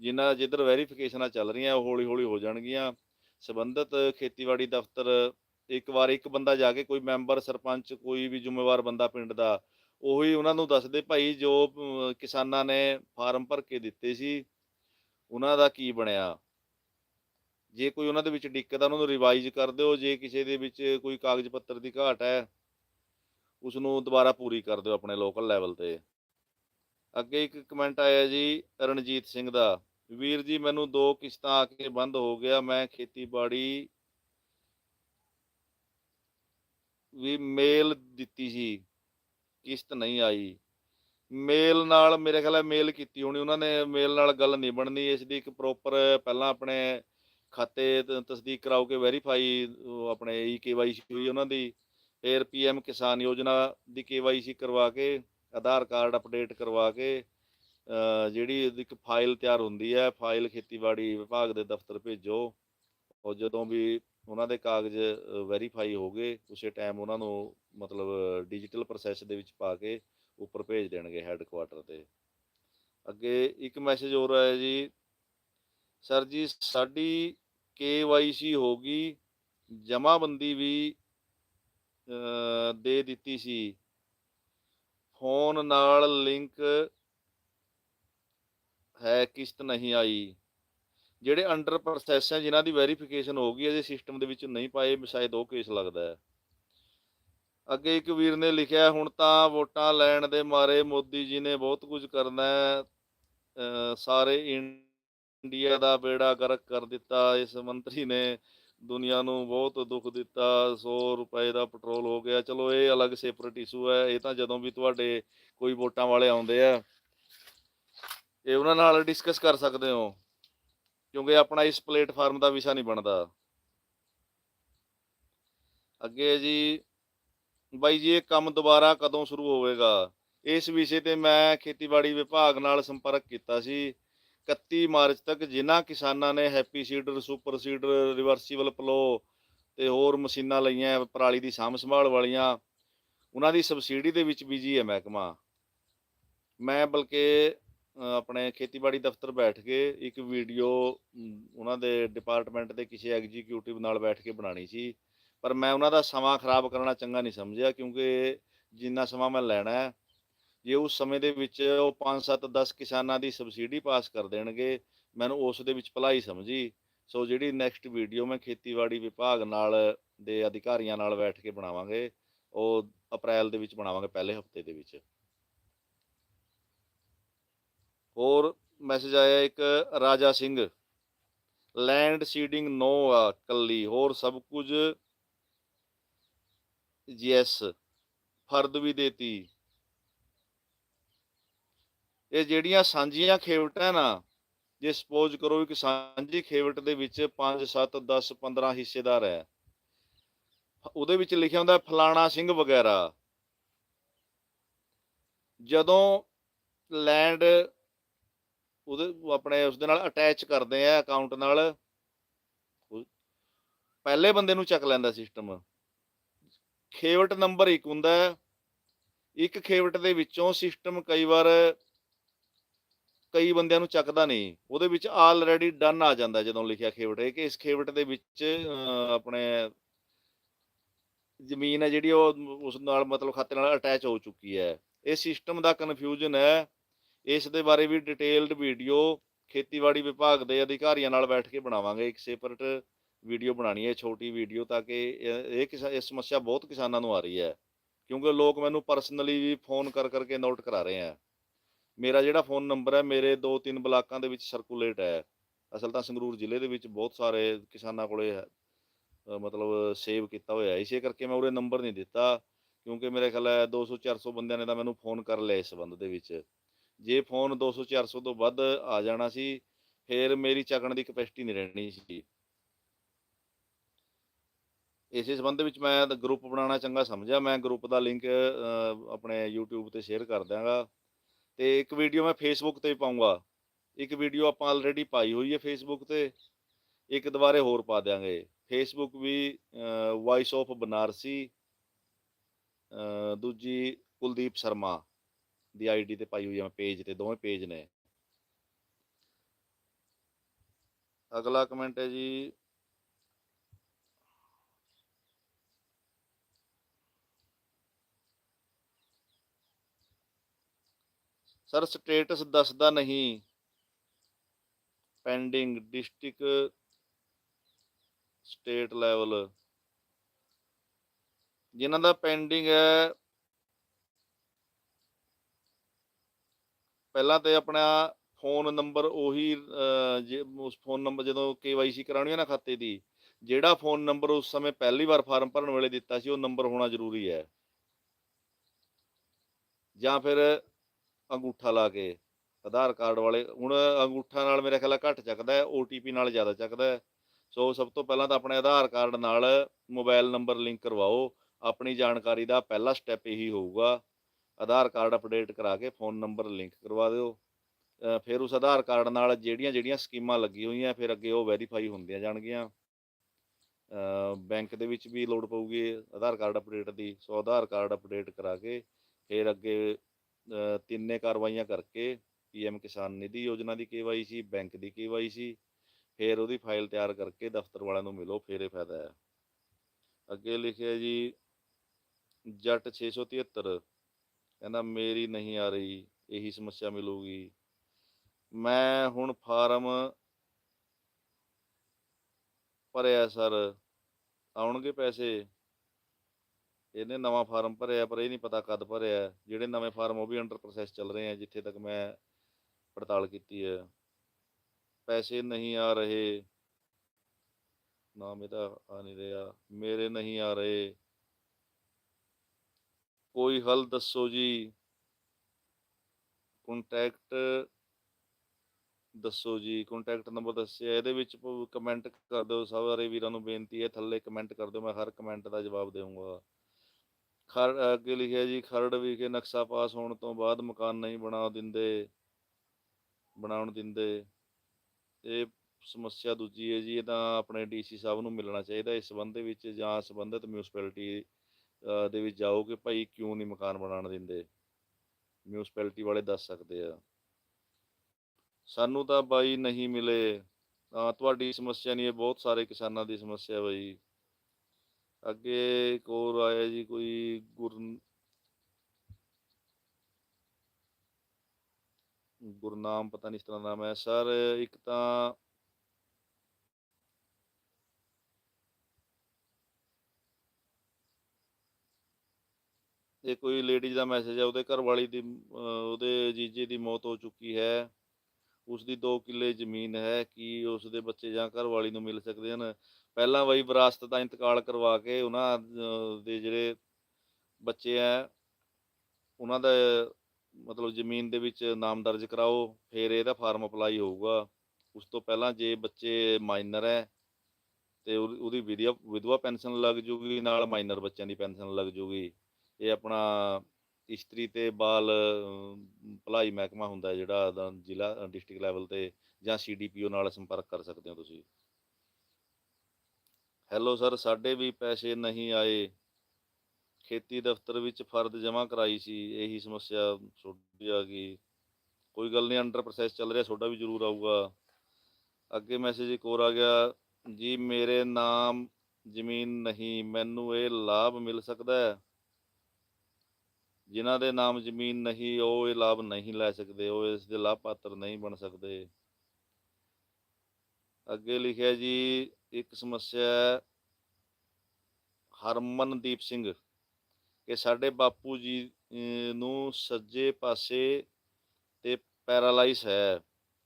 ਜਿਨ੍ਹਾਂ ਜਿੱਧਰ ਵੈਰੀਫਿਕੇਸ਼ਨਾਂ ਚੱਲ ਰਹੀਆਂ, ਉਹ ਹੌਲੀ ਹੌਲੀ ਹੋ ਜਾਣਗੀਆਂ। ਸੰਬੰਧਿਤ ਖੇਤੀਬਾੜੀ ਦਫ਼ਤਰ ਇੱਕ ਵਾਰ ਇੱਕ ਬੰਦਾ ਜਾ ਕੇ ਕੋਈ ਮੈਂਬਰ, ਸਰਪੰਚ, ਕੋਈ ਵੀ ਜ਼ਿੰਮੇਵਾਰ ਬੰਦਾ ਪਿੰਡ ਦਾ, ਉਹੀ ਉਹਨਾਂ ਨੂੰ ਦੱਸਦੇ, ਭਾਈ, ਜੋ ਕਿਸਾਨਾਂ ਨੇ ਫਾਰਮ ਭਰ ਕੇ ਦਿੱਤੇ ਸੀ, ਉਹਨਾਂ ਦਾ ਕੀ ਬਣਿਆ? ਜੇ ਕੋਈ ਉਹਨਾਂ ਦੇ ਵਿੱਚ ਦਿੱਕਤ ਆ, ਉਹਨਾਂ ਨੂੰ ਰਿਵਾਈਜ਼ ਕਰ ਦਿਓ। ਜੇ ਕਿਸੇ ਦੇ ਵਿੱਚ ਕੋਈ ਕਾਗਜ਼ ਪੱਤਰ ਦੀ ਘਾਟ ਹੈ ਉਸ ਨੂੰ ਦੁਬਾਰਾ ਪੂਰੀ ਕਰ ਦਿਓ ਆਪਣੇ ਲੋਕਲ ਲੈਵਲ ਤੇ। ਅੱਗੇ ਇੱਕ ਕਮੈਂਟ ਆਇਆ ਜੀ, ਰਣਜੀਤ ਸਿੰਘ ਦਾ। ਵੀਰ ਜੀ, ਮੈਨੂੰ ਦੋ ਕਿਸ਼ਤਾਂ ਆ ਕੇ ਬੰਦ ਹੋ ਗਿਆ। ਮੈਂ ਖੇਤੀਬਾੜੀ ਵੀ ਮੇਲ ਦਿੱਤੀ ਸੀ। ਕਿਸ਼ਤ ਨਹੀਂ ਆਈ। ਮੇਲ ਨਾਲ ਮੇਰੇ ਖਿਆਲ ਹੈ ਮੇਲ ਕੀਤੀ ਹੋਣੀ। ਉਹਨਾਂ ਨੇ ਮੇਲ ਨਾਲ ਗੱਲ ਨਹੀਂ ਬਣਨੀ। ਇਸ ਦੀ ਇੱਕ ਪ੍ਰੋਪਰ ਪਹਿਲਾਂ ਆਪਣੇ ਖਾਤੇ ਤਸਦੀਕ ਕਰਾਓ ਕੇ ਵੈਰੀਫਾਈ ਆਪਣੇ ਈ ਕੇਵਾਈਸੀ ਹੋਈ ਉਹਨਾਂ ਦੀ। ਫਿਰ ਪੀਐਮ ਕਿਸਾਨ ਯੋਜਨਾ ਦੀ ਕੇਵਾਈਸੀ ਕਰਵਾ ਕੇ, ਆਧਾਰ ਕਾਰਡ ਅਪਡੇਟ ਕਰਵਾ ਕੇ ਜਿਹੜੀ ਉਹਦੀ ਇੱਕ ਫਾਈਲ ਤਿਆਰ ਹੁੰਦੀ ਹੈ, ਫਾਈਲ ਖੇਤੀਬਾੜੀ ਵਿਭਾਗ ਦੇ ਦਫ਼ਤਰ ਭੇਜੋ। ਉਹ ਜਦੋਂ ਵੀ ਉਹਨਾਂ ਦੇ ਕਾਗਜ਼ ਵੈਰੀਫਾਈ ਹੋ ਗਏ, ਉਸੇ ਟਾਈਮ ਉਹਨਾਂ ਨੂੰ ਮਤਲਬ ਡਿਜੀਟਲ ਪ੍ਰੋਸੈਸ ਦੇ ਵਿੱਚ ਪਾ ਕੇ ਉੱਪਰ ਭੇਜ ਦੇਣਗੇ ਹੈੱਡਕੁਆਟਰ ਤੇ। ਅੱਗੇ ਇੱਕ ਮੈਸੇਜ ਹੋਰ ਆਇਆ ਜੀ। ਸਰ ਜੀ, ਸਾਡੀ ਕੇਵਾਈਸੀ ਹੋ ਗਈ। ਜਮਾਬੰਦੀ ਵੀ ਦੇ ਦਿੱਤੀ ਸੀ। ਫੋਨ ਨਾਲ ਲਿੰਕ ਹੈ, ਕਿਸ਼ਤ ਨਹੀਂ ਆਈ। ਜਿਹੜੇ ਅੰਡਰ ਪ੍ਰੋਸੈਸ ਹੈ, ਜਿਨ੍ਹਾਂ ਦੀ ਵੈਰੀਫਿਕੇਸ਼ਨ ਹੋ ਗਈ, ਅਜੇ ਸਿਸਟਮ ਦੇ ਵਿੱਚ ਨਹੀਂ ਪਾਏ, ਸ਼ਾਇਦ ਉਹ ਕੇਸ ਲੱਗਦਾ ਹੈ। ਅੱਗੇ ਇੱਕ ਵੀਰ ਨੇ ਲਿਖਿਆ, ਹੁਣ ਤਾਂ ਵੋਟਾਂ ਲੈਣ ਦੇ ਮਾਰੇ ਮੋਦੀ ਜੀ ਨੇ ਬਹੁਤ ਕੁਝ ਕਰਨਾ ਹੈ। ਸਾਰੇ ਇੰਡੀਆ ਦਾ ਬੇੜਾ ਗਰਕ ਕਰ ਦਿੱਤਾ। ਇਸ ਮੰਤਰੀ ਨੇ ਦੁਨੀਆ ਨੂੰ ਬਹੁਤ ਦੁੱਖ ਦਿੱਤਾ 100 ਰੁਪਏ ਦਾ ਪੈਟਰੋਲ ਹੋ ਗਿਆ। ਚਲੋ, ਇਹ ਅਲੱਗ ਸੇਪਰੇਟ ਇਸ਼ੂ ਹੈ। ਇਹ ਤਾਂ ਜਦੋਂ ਵੀ ਤੁਹਾਡੇ ਕੋਈ ਵੋਟਾਂ ਵਾਲੇ ਆਉਂਦੇ ਆ, ਇਹ ਉਹਨਾਂ ਨਾਲ ਡਿਸਕਸ ਕਰ ਸਕਦੇ ਹੋ। ਕਿਉਂਕਿ ਆਪਣਾ ਇਸ ਪਲੇਟਫਾਰਮ ਦਾ ਵਿਸ਼ਾ ਨਹੀਂ ਬਣਦਾ। ਅੱਗੇ ਜੀ, ਬਾਈ ਜੀ, ਇਹ ਕੰਮ ਦੁਬਾਰਾ ਕਦੋਂ ਸ਼ੁਰੂ ਹੋਵੇਗਾ? ਇਸ ਵਿਸ਼ੇ ਤੇ ਮੈਂ ਖੇਤੀਬਾੜੀ ਵਿਭਾਗ ਨਾਲ ਸੰਪਰਕ ਕੀਤਾ ਸੀ। 31 ਮਾਰਚ ਤੱਕ ਜਿਨ੍ਹਾਂ ਕਿਸਾਨਾਂ ਨੇ happy seeder, super seeder, reversible plough ਤੇ ਹੋਰ ਮਸ਼ੀਨਾਂ ਲਈਆਂ ਪਰਾਲੀ ਦੀ ਸਾਂਭ ਸੰਭਾਲ ਵਾਲੀਆਂ, ਉਹਨਾਂ ਦੀ ਸਬਸਿਡੀ ਦੇ ਵਿੱਚ ਬਿਜ਼ੀ ਹੈ ਮਹਿਕਮਾ। ਮੈਂ ਬਲਕਿ ਆਪਣੇ ਖੇਤੀਬਾੜੀ ਦਫ਼ਤਰ ਬੈਠ ਕੇ ਇੱਕ ਵੀਡੀਓ ਉਹਨਾਂ ਦੇ ਡਿਪਾਰਟਮੈਂਟ ਦੇ ਕਿਸੇ ਐਗਜ਼ੀਕਿਊਟਿਵ ਨਾਲ ਬੈਠ ਕੇ ਬਣਾਣੀ ਸੀ, ਪਰ ਮੈਂ ਉਹਨਾਂ ਦਾ ਸਮਾਂ ਖਰਾਬ ਕਰਨਾ ਚੰਗਾ ਨਹੀਂ ਸਮਝਿਆ ਕਿਉਂਕਿ ਜਿੰਨਾ ਸਮਾਂ ਮੈਂ ਲੈਣਾ ਹੈ ਜੇ ਉਸ ਸਮੇਂ ਦੇ ਵਿੱਚ ਉਹ 5 7 10 ਕਿਸਾਨਾਂ ਦੀ ਸਬਸਿਡੀ ਪਾਸ ਕਰ ਦੇਣਗੇ, ਮੈਨੂੰ ਉਸ ਦੇ ਵਿੱਚ ਭਲਾਈ ਸਮਝੀ। ਸੋ ਜਿਹੜੀ ਨੈਕਸਟ ਵੀਡੀਓ ਮੈਂ ਖੇਤੀਬਾੜੀ ਵਿਭਾਗ ਨਾਲ ਦੇ ਅਧਿਕਾਰੀਆਂ ਨਾਲ ਬੈਠ ਕੇ ਬਣਾਵਾਂਗੇ, ਉਹ ਅਪ੍ਰੈਲ ਦੇ ਵਿੱਚ ਬਣਾਵਾਂਗੇ, ਪਹਿਲੇ ਹਫ਼ਤੇ ਦੇ ਵਿੱਚ। ਹੋਰ ਮੈਸੇਜ ਆਇਆ ਇੱਕ, ਰਾਜਾ ਸਿੰਘ। ਲੈਂਡ ਸੀਡਿੰਗ ਨੋ ਆ ਕੱਲੀ। ਹੋਰ ਸਭ ਕੁਝ ਯੈਸ ਫਰਦ ਵੀ ਦੇਤੀ। ਇਹ ਜਿਹੜੀਆਂ ਸਾਂਝੀਆਂ ਖੇਵਟਾਂ ਨਾ, ਜੇ ਸਪੋਜ਼ ਕਰੋ ਇੱਕ ਸਾਂਝੀ ਖੇਵਟ ਦੇ ਵਿੱਚ 5 7 10 15 ਹਿੱਸੇਦਾਰ ਹੈ। ਉਹਦੇ ਵਿੱਚ ਲਿਖਿਆ ਹੁੰਦਾ ਫਲਾਣਾ ਸਿੰਘ ਵਗੈਰਾ। ਜਦੋਂ ਲੈਂਡ ਉਹਦੇ ਆਪਣੇ ਉਸ ਦੇ ਨਾਲ ਅਟੈਚ ਕਰਦੇ ਆ ਅਕਾਊਂਟ ਨਾਲ ਪਹਿਲੇ ਬੰਦੇ ਨੂੰ ਚੱਕ ਲੈਂਦਾ ਸਿਸਟਮ ਖੇਵਟ ਨੰਬਰ ਇੱਕ ਹੁੰਦਾ ਇੱਕ ਖੇਵਟ ਦੇ ਵਿੱਚੋਂ ਸਿਸਟਮ ਕਈ ਵਾਰ ਕਈ ਬੰਦਿਆਂ ਨੂੰ ਚੱਕਦਾ ਨਹੀਂ। ਉਹਦੇ ਵਿੱਚ ਆਲਰੇਡੀ ਡਨ ਆ ਜਾਂਦਾ ਜਦੋਂ ਲਿਖਿਆ ਖੇਵਟ ਇਹ ਕਿ ਇਸ ਖੇਵਟ ਦੇ ਵਿੱਚ ਅਹ, ਆਪਣੇ ਜ਼ਮੀਨ ਹੈ ਜਿਹੜੀ ਉਹ ਉਸ ਨਾਲ ਮਤਲਬ ਖਾਤੇ ਨਾਲ ਅਟੈਚ ਹੋ ਚੁੱਕੀ ਹੈ। ਇਹ ਸਿਸਟਮ ਦਾ ਕਨਫਿਊਜ਼ਨ ਹੈ। ਇਸ ਦੇ ਬਾਰੇ ਵੀ ਡਿਟੇਲਡ ਵੀਡੀਓ ਖੇਤੀਬਾੜੀ ਵਿਭਾਗ ਦੇ ਅਧਿਕਾਰੀਆਂ ਨਾਲ ਬੈਠ ਕੇ ਬਣਾਵਾਂਗੇ। ਇੱਕ ਸੇਪਰੇਟ ਵੀਡੀਓ ਬਣਾਣੀ ਹੈ ਛੋਟੀ ਵੀਡੀਓ ਤਾਂ ਕਿ ਇਹ ਇਹ ਇਹ ਸਮੱਸਿਆ ਬਹੁਤ ਕਿਸਾਨਾਂ ਨੂੰ ਆ ਰਹੀ ਹੈ। ਕਿਉਂਕਿ ਲੋਕ ਮੈਨੂੰ ਪਰਸਨਲੀ ਵੀ ਫੋਨ ਕਰ ਕਰਕੇ ਨੋਟ ਕਰਾ ਰਹੇ ਆ। ਮੇਰਾ ਜਿਹੜਾ ਫੋਨ ਨੰਬਰ ਹੈ, ਮੇਰੇ ਦੋ ਤਿੰਨ ਬਲਾਕਾਂ ਦੇ ਵਿੱਚ ਸਰਕੂਲੇਟ ਹੈ। ਅਸਲ ਤਾਂ ਸੰਗਰੂਰ ਜ਼ਿਲ੍ਹੇ ਦੇ ਵਿੱਚ ਬਹੁਤ ਸਾਰੇ ਕਿਸਾਨਾਂ ਕੋਲੇ ਹੈ ਮਤਲਬ ਸੇਵ ਕੀਤਾ ਹੋਇਆ ਇਸੇ ਕਰਕੇ ਮੈਂ ਉਰੇ ਨੰਬਰ ਨਹੀਂ ਦਿੱਤਾ, ਕਿਉਂਕਿ ਮੇਰੇ ਖਿਆਲ ਹੈ 200 400 ਬੰਦਿਆਂ ਨੇ ਤਾਂ ਮੈਨੂੰ ਫੋਨ ਕਰ ਲਿਆ ਇਸ ਸੰਬੰਧ ਦੇ ਵਿੱਚ। ਜੇ ਫੋਨ 200 400 ਤੋਂ ਵੱਧ ਆ ਜਾਣਾ ਸੀ, ਫਿਰ ਮੇਰੀ ਚੱਕਣ ਦੀ ਕਪੈਸਿਟੀ ਨਹੀਂ ਰਹਿਣੀ ਸੀ। ਇਸੇ ਸੰਬੰਧ ਵਿੱਚ ਮੈਂ ਗਰੁੱਪ ਬਣਾਉਣਾ ਚੰਗਾ ਸਮਝਿਆ। ਮੈਂ ਗਰੁੱਪ ਦਾ ਲਿੰਕ ਆਪਣੇ YouTube ਤੇ ਸ਼ੇਅਰ ਕਰ ਦਿਆਂਗਾ। ਤੇ ਇੱਕ ਵੀਡੀਓ ਮੈਂ ਫੇਸਬੁੱਕ ਤੇ ਵੀ ਪਾਉਂਗਾ ਇੱਕ ਵੀਡੀਓ ਆਪਾਂ ਆਲਰੇਡੀ ਪਾਈ ਹੋਈ ਹੈ ਫੇਸਬੁੱਕ ਤੇ। ਇੱਕ ਦੁਬਾਰੇ ਹੋਰ ਪਾ ਦਿਆਂਗੇ। ਫੇਸਬੁੱਕ ਵੀ ਵਾਇਸ ਆਫ ਬਨਾਰਸੀ ਦੂਜੀ ਕੁਲਦੀਪ ਸ਼ਰਮਾ ਦੀ ਆਈਡੀ ਤੇ ਪਾਈ ਹੋਈ ਹੈ ਮੈਂ ਪੇਜ ਤੇ, ਦੋਵੇਂ ਪੇਜ ਨੇ। ਅਗਲਾ ਕਮੈਂਟ ਹੈ ਜੀ ਸਰ ਸਟੇਟਸ ਦੱਸਦਾ ਨਹੀਂ। ਪੈਂਡਿੰਗ ਡਿਸਟ੍ਰਿਕਟ ਸਟੇਟ ਲੈਵਲ ਜਿਨ੍ਹਾਂ ਦਾ ਪੈਂਡਿੰਗ ਹੈ, ਪਹਿਲਾਂ ਤੇ ਆਪਣਾ ਫੋਨ ਨੰਬਰ ਉਹੀ ਜੇ ਉਸ ਫੋਨ ਨੰਬਰ ਜਦੋਂ ਕੇਵਾਈਸੀ ਕਰਾਉਣੀ ਹੈ ਨਾ ਖਾਤੇ ਦੀ, ਜਿਹੜਾ ਫੋਨ ਨੰਬਰ ਉਸ ਸਮੇਂ ਪਹਿਲੀ ਵਾਰ ਫਾਰਮ ਭਰਨ ਵੇਲੇ ਦਿੱਤਾ ਸੀ, ਉਹ ਨੰਬਰ ਹੋਣਾ ਜ਼ਰੂਰੀ ਹੈ। ਜਾਂ ਫਿਰ ਅੰਗੂਠਾ ਲਾ ਕੇ, ਆਧਾਰ ਕਾਰਡ ਵਾਲੇ, ਹੁਣ ਅੰਗੂਠਾ ਨਾਲ ਮੇਰੇ ਖਿਆਲ ਨਾਲ ਘੱਟ ਚੱਕਦਾ ਹੈ OTP ਨਾਲ ਜ਼ਿਆਦਾ ਚੱਕਦਾ ਹੈ। ਸੋ ਸਭ ਤੋਂ ਪਹਿਲਾਂ ਤਾਂ ਆਪਣੇ ਆਧਾਰ ਕਾਰਡ ਨਾਲ ਮੋਬਾਈਲ ਨੰਬਰ ਲਿੰਕ ਕਰਵਾਓ, ਆਪਣੀ ਜਾਣਕਾਰੀ ਦਾ ਪਹਿਲਾ ਸਟੈਪ ਇਹੀ ਹੋਊਗਾ। ਆਧਾਰ ਕਾਰਡ ਅਪਡੇਟ ਕਰਾ ਕੇ ਫੋਨ ਨੰਬਰ ਲਿੰਕ ਕਰਵਾ ਦਿਓ। ਫਿਰ ਉਸ ਆਧਾਰ ਕਾਰਡ ਨਾਲ ਜਿਹੜੀਆਂ ਜਿਹੜੀਆਂ ਸਕੀਮਾਂ ਲੱਗੀ ਹੋਈਆਂ, ਫਿਰ ਅੱਗੇ ਉਹ ਵੈਰੀਫਾਈ ਹੁੰਦੀਆਂ ਜਾਣਗੀਆਂ। ਬੈਂਕ ਦੇ ਵਿੱਚ ਵੀ ਲੋੜ ਪਊਗੀ ਆਧਾਰ ਕਾਰਡ ਅਪਡੇਟ ਦੀ, ਸੋ ਆਧਾਰ ਕਾਰਡ ਅਪਡੇਟ ਕਰਾ ਕੇ ਫਿਰ ਅੱਗੇ ਤਿੰਨੇ ਕਾਰਵਾਈਆਂ ਕਰਕੇ ਪੀਐਮ ਕਿਸਾਨ ਨਿਧੀ ਯੋਜਨਾ ਦੀ ਕੇਵਾਈਸੀ ਬੈਂਕ ਦੀ ਕੇਵਾਈਸੀ ਫਿਰ ਉਹਦੀ ਫਾਈਲ ਤਿਆਰ ਕਰਕੇ ਦਫ਼ਤਰ ਵਾਲਿਆਂ ਨੂੰ ਮਿਲੋ, ਫਿਰ ਇਹ ਫਾਇਦਾ ਹੈ। ਅੱਗੇ ਲਿਖਿਆ ਜੀ, ਜੱਟ 673 ਕਹਿੰਦਾ ਮੇਰੀ ਨਹੀਂ ਆ ਰਹੀ, ਇਹੀ ਸਮੱਸਿਆ ਮਿਲੂਗੀ। ਮੈਂ ਹੁਣ ਫਾਰਮ ਭਰਿਆ ਸਰ, ਆਉਣਗੇ ਪੈਸੇ? ਇਹਨੇ ਨਵਾਂ ਫਾਰਮ ਭਰਿਆ, ਪਰ ਇਹ ਨਹੀਂ ਪਤਾ ਕਦ ਭਰਿਆ। ਜਿਹੜੇ ਨਵੇਂ ਫਾਰਮ ਉਹ ਵੀ ਅੰਡਰ ਪ੍ਰੋਸੈਸ ਚੱਲ ਰਹੇ ਆ, ਜਿੱਥੇ ਤੱਕ ਮੈਂ ਪੜਤਾਲ ਕੀਤੀ ਹੈ ਪੈਸੇ ਨਹੀਂ ਆ ਰਹੇ। ਨਾ ਮੇਰਾ ਆ ਨਹੀਂ ਰਿਹਾ। ਮੇਰੇ ਨਹੀਂ ਆ ਰਹੇ। ਕੋਈ ਹੱਲ ਦੱਸੋ ਜੀ? ਕੰਟੈਕਟ ਦੱਸੋ ਜੀ। ਕੰਟੈਕਟ ਨੰਬਰ ਦੱਸਿਆ। ਇਹਦੇ ਵਿੱਚ ਕਮੈਂਟ ਕਰ ਦਿਓ। ਸਾਰੇ ਵੀਰਾਂ ਨੂੰ ਬੇਨਤੀ ਹੈ, ਥੱਲੇ ਕਮੈਂਟ ਕਰ ਦਿਓ। ਮੈਂ ਹਰ ਕਮੈਂਟ ਦਾ ਜਵਾਬ ਦੇਵਾਂਗਾ ਖਰ ਅੱਗੇ ਲਿਖਿਆ ਜੀ, ਖਰੜ ਵਿਖੇ ਨਕਸ਼ਾ ਪਾਸ ਹੋਣ ਤੋਂ ਬਾਅਦ ਮਕਾਨ ਨਹੀਂ ਬਣਾ ਦਿੰਦੇ, ਬਣਾਉਣ ਦਿੰਦੇ। ਇਹ ਸਮੱਸਿਆ ਦੂਜੀ ਹੈ ਜੀ, ਇਹ ਤਾਂ ਆਪਣੇ ਡੀਸੀ ਸਾਹਿਬ ਨੂੰ ਮਿਲਣਾ ਚਾਹੀਦਾ ਇਸ ਸੰਬੰਧ ਦੇ ਵਿੱਚ ਜਾਂ ਸੰਬੰਧਿਤ ਮਿਊਨਿਸਪੈਲਿਟੀ ਦੇ ਵਿੱਚ ਜਾਓ ਕਿ ਭਾਈ ਕਿਉਂ ਨਹੀਂ ਮਕਾਨ ਬਣਾਉਣ ਦਿੰਦੇ। ਮਿਊਨਿਸਪੈਲਿਟੀ ਵਾਲੇ ਦੱਸ ਸਕਦੇ ਆ। ਸਾਨੂੰ ਤਾਂ ਬਾਈ ਨਹੀਂ ਮਿਲੇ। ਤਾਂ ਤੁਹਾਡੀ ਸਮੱਸਿਆ ਨਹੀਂ, ਇਹ ਬਹੁਤ ਸਾਰੇ ਕਿਸਾਨਾਂ ਦੀ ਸਮੱਸਿਆ ਬਾਈ। ਅੱਗੇ ਇੱਕ ਹੋਰ ਆਇਆ ਜੀ ਕੋਈ ਗੁਰ ਗੁਰਨਾਮ, ਪਤਾ ਨਹੀਂ ਇਸ ਤਰ੍ਹਾਂ ਨਾਮ ਹੈ। ਸਰ, ਇੱਕ ਤਾਂ ਇਹ ਕੋਈ ਲੇਡੀਜ਼ ਦਾ ਮੈਸੇਜ ਹੈ, ਉਹਦੇ ਘਰ ਵਾਲੀ ਦੀ ਉਹਦੇ ਜੀਜੇ ਦੀ ਮੌਤ ਹੋ ਚੁੱਕੀ ਹੈ। ਉਸ ਦੀ 2 ਕਿੱਲੇ ਜ਼ਮੀਨ ਹੈ, ਕਿ ਉਸ ਦੇ ਬੱਚੇ ਜਾਂ ਘਰ ਵਾਲੀ ਨੂੰ ਮਿਲ ਸਕਦੇ ਹਨ? ਪਹਿਲਾਂ ਵਹੀ ਵਿਰਾਸਤ ਦਾ ਇੰਤਕਾਲ ਕਰਵਾ ਕੇ ਉਹਨਾਂ ਦੇ ਜਿਹੜੇ ਬੱਚੇ ਆ ਉਹਨਾਂ ਦਾ, ਮਤਲਬ ਜ਼ਮੀਨ ਦੇ ਵਿੱਚ ਨਾਮ ਦਰਜ ਕਰਾਓ, ਫਿਰ ਇਹਦਾ ਫਾਰਮ ਅਪਲਾਈ ਹੋਊਗਾ। ਉਸ ਤੋਂ ਪਹਿਲਾਂ ਜੇ ਬੱਚੇ ਮਾਈਨਰ ਹੈ ਤੇ ਉਹਦੀ ਉਹਦੀ ਵਿਧਵਾ ਵਿਧਵਾ ਪੈਨਸ਼ਨ ਲੱਗ ਜੂਗੀ, ਨਾਲ ਮਾਈਨਰ ਬੱਚਿਆਂ ਦੀ ਪੈਨਸ਼ਨ ਲੱਗ ਜੂਗੀ। ਇਹ ਆਪਣਾ ਇਸਤਰੀ ਤੇ ਬਾਲ ਭਲਾਈ ਮਹਿਕਮਾ ਹੁੰਦਾ ਜਿਹੜਾ ਜ਼ਿਲ੍ਹਾ, ਡਿਸਟ੍ਰਿਕਟ ਲੈਵਲ ਤੇ ਜਾਂ ਸੀਡੀਪੀਓ ਨਾਲ ਸੰਪਰਕ ਕਰ ਸਕਦੇ ਹੋ ਤੁਸੀਂ। ਹੈਲੋ ਸਰ ਸਾਡੇ ਵੀ ਪੈਸੇ ਨਹੀਂ ਆਏ। ਖੇਤੀ ਦਫ਼ਤਰ ਵਿੱਚ ਫਰਦ ਜਮ੍ਹਾਂ ਕਰਾਈ ਸੀ, ਇਹੀ ਸਮੱਸਿਆ ਛੋਟੀ ਆ ਗਈ। ਕੋਈ ਗੱਲ ਨਹੀਂ ਅੰਡਰ ਪ੍ਰੋਸੈਸ ਚੱਲ ਰਿਹਾ, ਤੁਹਾਡਾ ਵੀ ਜ਼ਰੂਰ ਆਊਗਾ। ਅੱਗੇ ਮੈਸੇਜ ਇੱਕ ਹੋਰ ਆ ਗਿਆ, ਜੀ ਮੇਰੇ ਨਾਮ ਜ਼ਮੀਨ ਨਹੀਂ, ਮੈਨੂੰ ਇਹ ਲਾਭ ਮਿਲ ਸਕਦਾ ਹੈ? ਜਿਨ੍ਹਾਂ ਦੇ ਨਾਮ ਜ਼ਮੀਨ ਨਹੀਂ, ਉਹ ਇਹ ਲਾਭ ਨਹੀਂ ਲੈ ਸਕਦੇ, ਉਹ ਇਸ ਦੇ ਲਾਭ ਪਾਤਰ ਨਹੀਂ ਬਣ ਸਕਦੇ। ਅੱਗੇ ਲਿਖਿਆ ਜੀ ਇੱਕ ਸਮੱਸਿਆ ਹੈ ਹਰਮਨਦੀਪ ਸਿੰਘ ਕਿ ਸਾਡੇ ਬਾਪੂ ਜੀ ਨੂੰ ਸੱਜੇ ਪਾਸੇ ਤੇ ਪੈਰਾਲਾਈਜ਼ ਹੈ।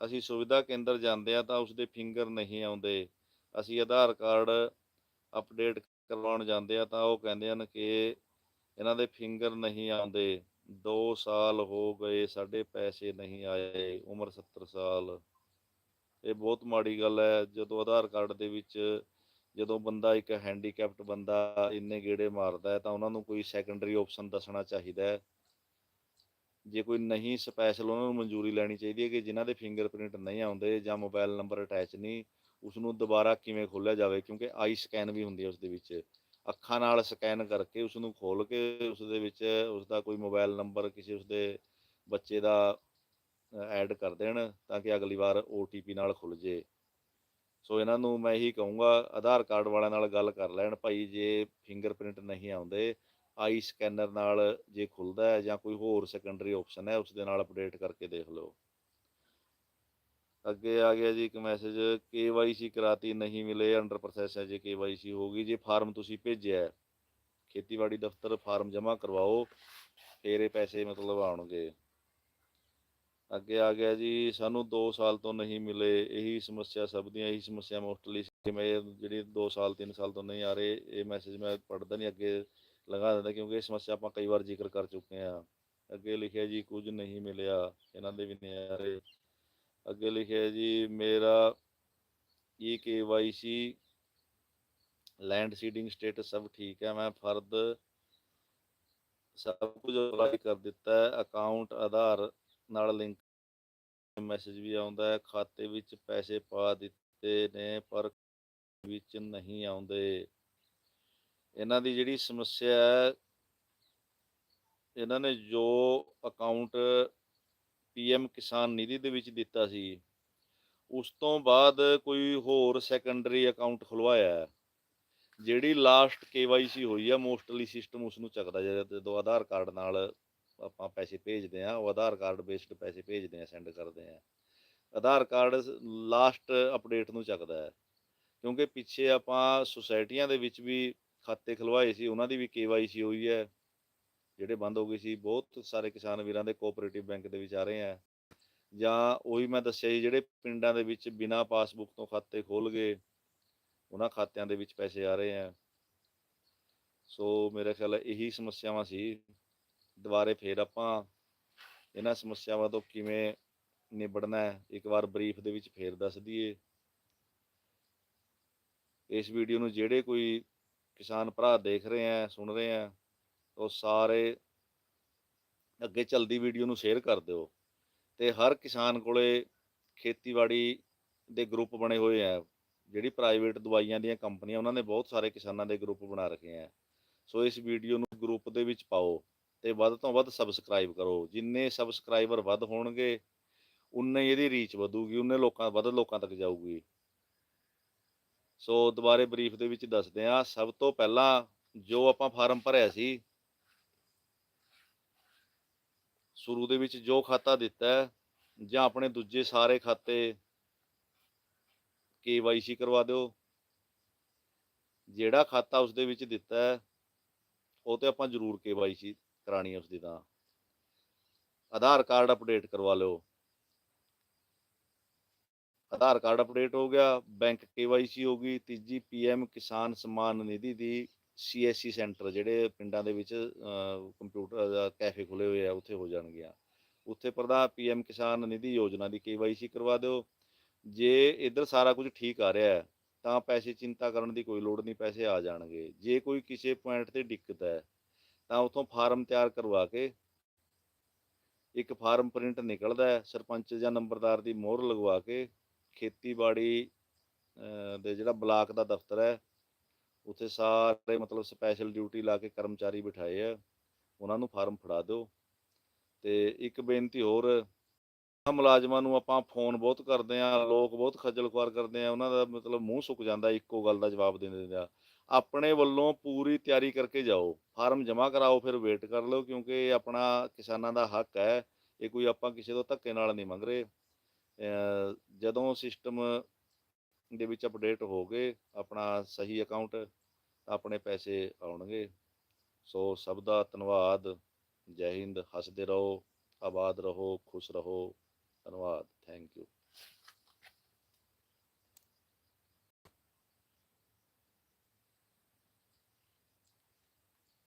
ਅਸੀਂ ਸੁਵਿਧਾ ਕੇਂਦਰ ਜਾਂਦੇ ਆ ਤਾਂ ਉਸਦੇ ਫਿੰਗਰ ਨਹੀਂ ਆਉਂਦੇ। ਅਸੀਂ ਆਧਾਰ ਕਾਰਡ ਅਪਡੇਟ ਕਰਵਾਉਣ ਜਾਂਦੇ ਆ ਤਾਂ ਉਹ ਕਹਿੰਦੇ ਹਨ ਕਿ ਇਹਨਾਂ ਦੇ ਫਿੰਗਰ ਨਹੀਂ ਆਉਂਦੇ। 2 ਸਾਲ ਹੋ ਗਏ, ਸਾਡੇ ਪੈਸੇ ਨਹੀਂ ਆਏ, ਉਮਰ 70 ਸਾਲ। ਇਹ ਬਹੁਤ ਮਾੜੀ ਗੱਲ ਹੈ, ਜਦੋਂ ਆਧਾਰ ਕਾਰਡ ਦੇ ਵਿੱਚ ਜਦੋਂ ਬੰਦਾ ਇੱਕ ਹੈਂਡੀਕੈਪਟ ਬੰਦਾ ਇੰਨੇ ਗੇੜੇ ਮਾਰਦਾ ਹੈ ਤਾਂ ਉਹਨਾਂ ਨੂੰ ਕੋਈ ਸੈਕੰਡਰੀ ਆਪਸ਼ਨ ਦੱਸਣਾ ਚਾਹੀਦਾ ਹੈ। ਜੇ ਕੋਈ ਨਹੀਂ ਸਪੈਸ਼ਲ ਉਹਨਾਂ ਨੂੰ ਮਨਜ਼ੂਰੀ ਲੈਣੀ ਚਾਹੀਦੀ ਹੈ ਕਿ ਜਿਨ੍ਹਾਂ ਦੇ ਫਿੰਗਰਪ੍ਰਿੰਟ ਨਹੀਂ ਆਉਂਦੇ ਜਾਂ ਮੋਬਾਈਲ ਨੰਬਰ ਅਟੈਚ ਨਹੀਂ ਉਸ ਨੂੰ ਦੁਬਾਰਾ ਕਿਵੇਂ ਖੋਲ੍ਹਿਆ ਜਾਵੇ? ਕਿਉਂਕਿ ਆਈ ਸਕੈਨ ਵੀ ਹੁੰਦੀ ਹੈ ਉਸ ਦੇ ਵਿੱਚ। ਅੱਖਾਂ ਨਾਲ ਸਕੈਨ ਕਰਕੇ ਉਸ ਨੂੰ ਖੋਲ ਕੇ ਉਸ ਦੇ ਵਿੱਚ ਉਸ ਦਾ ਕੋਈ ਮੋਬਾਈਲ ਨੰਬਰ ਕਿਸੇ ਉਸ ਦੇ ਬੱਚੇ ਦਾ ਐਡ ਕਰ ਦੇਣ ਤਾਂ ਕਿ ਅਗਲੀ ਵਾਰ OTP ਨਾਲ ਖੁੱਲ ਜੇ। ਸੋ ਇਹਨਾਂ ਨੂੰ ਮੈਂ ਇਹੀ ਕਹੂੰਗਾ ਆਧਾਰ ਕਾਰਡ ਵਾਲਿਆਂ ਨਾਲ ਗੱਲ ਕਰ ਲੈਣ ਭਾਈ ਜੇ ਫਿੰਗਰਪ੍ਰਿੰਟ ਨਹੀਂ ਆਉਂਦੇ ਆਈ ਸਕੈਨਰ ਨਾਲ ਜੇ ਖੁੱਲਦਾ ਹੈ ਜਾਂ ਕੋਈ ਹੋਰ ਸੈਕੰਡਰੀ ਆਪਸ਼ਨ ਹੈ ਉਸ ਦੇ ਨਾਲ ਅਪਡੇਟ ਕਰਕੇ ਦੇਖ ਲਓ। ਅੱਗੇ ਆ ਗਿਆ ਜੀ ਇੱਕ ਮੈਸੇਜ KYC ਕਰਾਤੀ ਨਹੀਂ ਮਿਲੇ ਅੰਡਰ ਪ੍ਰੋਸੈਸ ਹੈ ਜੇ KYC ਹੋਗੀ ਜੇ ਫਾਰਮ ਤੁਸੀਂ ਭੇਜਿਆ ਹੈ, ਖੇਤੀਬਾੜੀ ਦਫ਼ਤਰ ਫਾਰਮ ਜਮ੍ਹਾਂ ਕਰਵਾਓ ਫਿਰ ਇਹ ਪੈਸੇ ਮਤਲਬ ਆਉਣਗੇ। ਅੱਗੇ ਆ ਗਿਆ ਜੀ, ਸਾਨੂੰ 2 ਸਾਲ ਤੋਂ ਨਹੀਂ ਮਿਲੇ, ਇਹੀ ਸਮੱਸਿਆ ਸਭ ਦੀਆਂ, ਇਹੀ ਸਮੱਸਿਆ ਮੋਸਟਲੀ ਜਿਵੇਂ ਇਹ ਜਿਹੜੀ 2 ਸਾਲ 3 ਸਾਲ ਤੋਂ ਨਹੀਂ ਆ ਰਹੇ, ਇਹ ਮੈਸੇਜ ਮੈਂ ਪੜ੍ਹਦਾ ਨਹੀਂ ਅੱਗੇ ਲਗਾ ਦਿੰਦਾ, ਕਿਉਂਕਿ ਇਹ ਸਮੱਸਿਆ ਆਪਾਂ ਕਈ ਵਾਰ ਜ਼ਿਕਰ ਕਰ ਚੁੱਕੇ ਹਾਂ। ਅੱਗੇ ਲਿਖਿਆ ਜੀ, ਕੁਝ ਨਹੀਂ ਮਿਲਿਆ, ਇਹਨਾਂ ਦੇ ਵੀ ਨਹੀਂ ਆ ਰਹੇ। ਅੱਗੇ ਲਿਖਿਆ ਜੀ, ਮੇਰਾ ਇਹ ਕੇਵਾਈਸੀ ਲੈਂਡ ਸੀਡਿੰਗ ਸਟੇਟਸ ਸਭ ਠੀਕ ਹੈ, ਮੈਂ ਫਰਦ ਸਭ ਕੁਝ ਅਪਲਾਈ ਕਰ ਦਿੱਤਾ ਹੈ ਅਕਾਊਂਟ ਆਧਾਰ ਨਾਲ ਲਿੰਕ ਮੈਸੇਜ ਵੀ ਆਉਂਦਾ ਹੈ, ਖਾਤੇ ਵਿੱਚ ਪੈਸੇ ਪਾ ਦਿੱਤੇ ਨੇ, ਪਰ ਵਿੱਚ ਨਹੀਂ ਆਉਂਦੇ। ਇਹਨਾਂ ਦੀ ਜਿਹੜੀ ਸਮੱਸਿਆ ਹੈ, ਇਹਨਾਂ ਨੇ ਜੋ ਅਕਾਊਂਟ ਪੀਐਮ ਕਿਸਾਨ ਨਿਧੀ ਦੇ ਵਿੱਚ ਦਿੱਤਾ ਸੀ, ਉਸ ਤੋਂ ਬਾਅਦ ਕੋਈ ਹੋਰ ਸੈਕੰਡਰੀ ਅਕਾਊਂਟ ਖੁਲਵਾਇਆ ਜਿਹੜੀ ਲਾਸਟ ਕੇਵਾਈਸੀ ਹੋਈ ਆ ਮੋਸਟਲੀ ਸਿਸਟਮ ਉਸ ਨੂੰ ਚੱਕਦਾ ਜਦ- ਜਦੋਂ ਆਧਾਰ ਕਾਰਡ ਨਾਲ ਆਪਾਂ ਪੈਸੇ ਭੇਜਦੇ ਆ ਉਹ ਆਧਾਰ ਕਾਰਡ ਬੇਸਡ ਪੈਸੇ ਭੇਜਦੇ ਆ ਸੈਂਡ ਕਰਦੇ ਆ ਆਧਾਰ ਕਾਰਡ ਲਾਸਟ ਅਪਡੇਟ ਨੂੰ ਚੱਕਦਾ ਹੈ। ਕਿਉਂਕਿ ਪਿੱਛੇ ਆਪਾਂ ਸੁਸਾਇਟੀਆਂ ਦੇ ਵਿੱਚ ਵੀ ਖਾਤੇ ਖਲਵਾਏ ਸੀ, ਉਹਨਾਂ ਦੀ ਵੀ ਕੇਵਾਈਸੀ ਹੋਈ ਹੈ। ਜਿਹੜੇ ਬੰਦ ਹੋ ਗਏ ਸੀ, ਬਹੁਤ ਸਾਰੇ ਕਿਸਾਨ ਵੀਰਾਂ ਦੇ ਕੋਆਪਰੇਟਿਵ ਬੈਂਕ ਦੇ ਵਿੱਚ ਆ ਰਹੇ ਆ ਜਾਂ ਉਹੀ ਮੈਂ ਦੱਸਿਆ ਜੀ ਜਿਹੜੇ ਪਿੰਡਾਂ ਦੇ ਵਿੱਚ ਬਿਨਾਂ ਪਾਸਬੁੱਕ ਤੋਂ ਖਾਤੇ ਖੋਲ ਗਏ, ਉਹਨਾਂ ਖਾਤਿਆਂ ਦੇ ਵਿੱਚ ਪੈਸੇ ਆ ਰਹੇ ਆ ਸੋ ਮੇਰਾ ਖਿਆਲ ਇਹੀ ਸਮੱਸਿਆਵਾਂ ਸੀ। ਦੁਬਾਰੇ ਫੇਰ ਆਪਾਂ ਇਹਨਾਂ ਸਮੱਸਿਆਵਾਂ ਤੋਂ ਕਿਵੇਂ ਨਿਬੜਨਾ ਹੈ, ਇੱਕ ਵਾਰ ਬਰੀਫ ਦੇ ਵਿੱਚ ਫੇਰ ਦੱਸ ਦਈਏ। ਇਸ ਵੀਡੀਓ ਨੂੰ ਜਿਹੜੇ ਕੋਈ ਕਿਸਾਨ ਭਰਾ ਦੇਖ ਰਹੇ ਆ ਸੁਣ ਰਹੇ ਆ ਉਹ ਸਾਰੇ ਅੱਗੇ ਚੱਲਦੀ ਵੀਡੀਓ ਨੂੰ ਸ਼ੇਅਰ ਕਰ ਦਿਓ। ਤੇ ਹਰ ਕਿਸਾਨ ਕੋਲੇ ਖੇਤੀਬਾੜੀ ਦੇ ਗਰੁੱਪ ਬਣੇ ਹੋਏ ਆ ਜਿਹੜੀ ਪ੍ਰਾਈਵੇਟ ਦਵਾਈਆਂ ਦੀਆਂ ਕੰਪਨੀਆਂ, ਉਹਨਾਂ ਨੇ ਬਹੁਤ ਸਾਰੇ ਕਿਸਾਨਾਂ ਦੇ ਗਰੁੱਪ ਬਣਾ ਰੱਖੇ ਆ ਸੋ ਇਸ ਵੀਡੀਓ ਨੂੰ ਗਰੁੱਪ ਦੇ ਵਿੱਚ ਪਾਓ। ਤੇ ਵੱਧ ਤੋਂ ਵੱਧ ਸਬਸਕ੍ਰਾਈਬ ਕਰੋ। ਜਿੰਨੇ ਸਬਸਕ੍ਰਾਈਬਰ ਵੱਧ ਹੋਣਗੇ, ਉਨੇ ਇਹਦੀ ਰੀਚ ਵਧੂਗੀ, ਉਨੇ ਲੋਕਾਂ, ਵੱਧ ਲੋਕਾਂ ਤੱਕ ਜਾਊਗੀ। ਸੋ ਦੁਬਾਰੇ ਬਰੀਫ ਦੇ ਵਿੱਚ ਦੱਸਦੇ ਆ ਸਭ ਤੋਂ ਪਹਿਲਾਂ ਜੋ ਆਪਾਂ ਫਾਰਮ ਭਰਿਆ ਸੀ, ਸ਼ੁਰੂ ਦੇ ਵਿੱਚ ਜੋ ਖਾਤਾ ਦਿੱਤਾ ਜਾਂ ਆਪਣੇ ਦੂਜੇ ਸਾਰੇ ਖਾਤੇ KYC ਕਰਵਾ ਦਿਓ। ਜਿਹੜਾ ਖਾਤਾ ਉਸ ਦੇ ਵਿੱਚ ਦਿੱਤਾ ਉਹ ਤੇ ਆਪਾਂ ਜ਼ਰੂਰ KYC ਕਰਾਣੀ ਹੈ ਉਸ ਤਾਂ। ਆਧਾਰ ਕਾਰਡ ਅਪਡੇਟ ਕਰਵਾ ਲਿਓ। ਆਧਾਰ ਕਾਰਡ ਅਪਡੇਟ ਹੋ ਗਿਆ, ਬੈਂਕ KYC ਹੋ ਗਈ, ਤੀਜੀ PM ਕਿਸਾਨ ਸਨਮਾਨ ਨਿਧੀ ਦੀ CSC ਸੈਂਟਰ, ਜਿਹੜੇ ਪਿੰਡਾਂ ਦੇ ਵਿੱਚ ਕੰਪਿਊਟਰ ਕੈਫੇ ਖੁੱਲੇ ਹੋਏ ਆ, ਉੱਥੇ ਹੋ ਜਾਣਗੀਆਂ ਉੱਥੇ ਪ੍ਰਧਾਨ PM ਕਿਸਾਨ ਨਿਧੀ ਯੋਜਨਾ ਦੀ KYC ਕਰਵਾ ਦਿਓ। ਜੇ ਇੱਧਰ ਸਾਰਾ ਕੁਝ ਠੀਕ ਆ ਰਿਹਾ ਹੈ, ਤਾਂ ਪੈਸੇ ਚਿੰਤਾ ਕਰਨ ਦੀ ਕੋਈ ਲੋੜ ਨਹੀਂ, ਪੈਸੇ ਆ ਜਾਣਗੇ। ਜੇ ਕੋਈ ਕਿਸੇ ਪੁਆਇੰਟ ਤੇ ਦਿੱਕਤ ਹੈ ਤਾਂ ਉਥੋਂ ਫਾਰਮ ਤਿਆਰ ਕਰਵਾ ਕੇ ਇੱਕ ਫਾਰਮ ਪ੍ਰਿੰਟ ਨਿਕਲਦਾ ਹੈ, ਸਰਪੰਚ ਜਾਂ ਨੰਬਰਦਾਰ ਦੀ ਮੋਹਰ ਲਗਵਾ ਕੇ ਖੇਤੀਬਾੜੀ ਦੇ ਜਿਹੜਾ ਬਲਾਕ ਦਾ ਦਫ਼ਤਰ ਹੈ, ਉੱਥੇ ਸਾਰੇ ਮਤਲਬ ਸਪੈਸ਼ਲ ਡਿਊਟੀ ਲਾ ਕੇ ਕਰਮਚਾਰੀ ਬਿਠਾਏ ਆ, ਉਹਨਾਂ ਨੂੰ ਫਾਰਮ ਫੜਾ ਦਿਓ। ਤੇ ਇੱਕ ਬੇਨਤੀ ਹੋਰ ਮੁਲਾਜ਼ਮਾਂ ਨੂੰ ਆਪਾਂ ਫੋਨ ਬਹੁਤ ਕਰਦੇ ਆ ਲੋਕ ਬਹੁਤ ਖੱਜਲ ਖੁਆਰ ਕਰਦੇ ਆ ਉਹਨਾਂ ਦਾ ਮਤਲਬ ਮੂੰਹ ਸੁੱਕ ਜਾਂਦਾ ਇੱਕੋ ਗੱਲ ਦਾ ਜਵਾਬ ਦੇ ਦਿੰਦੇ ਆ ਆਪਣੇ ਵੱਲੋਂ ਪੂਰੀ ਤਿਆਰੀ ਕਰਕੇ ਜਾਓ। ਫਾਰਮ ਜਮ੍ਹਾਂ ਕਰਾਓ, ਫਿਰ ਵੇਟ ਕਰ ਲਓ, ਕਿਉਂਕਿ ਇਹ ਆਪਣਾ ਕਿਸਾਨਾਂ ਦਾ ਹੱਕ ਹੈ। ਇਹ ਕੋਈ ਆਪਾਂ ਕਿਸੇ ਤੋਂ ਧੱਕੇ ਨਾਲ ਨਹੀਂ ਮੰਗ ਰਹੇ। ਜਦੋਂ ਸਿਸਟਮ ਦੇ ਵਿੱਚ ਅਪਡੇਟ ਹੋ ਗਏ, ਆਪਣਾ ਸਹੀ ਅਕਾਊਂਟ ਆਪਣੇ ਪੈਸੇ ਆਉਣਗੇ। ਸੋ ਸਭ ਦਾ ਧੰਨਵਾਦ। ਜੈ ਹਿੰਦ। ਹੱਸਦੇ ਰਹੋ, ਆਬਾਦ ਰਹੋ, ਖੁਸ਼ ਰਹੋ। ਧੰਨਵਾਦ। Thank you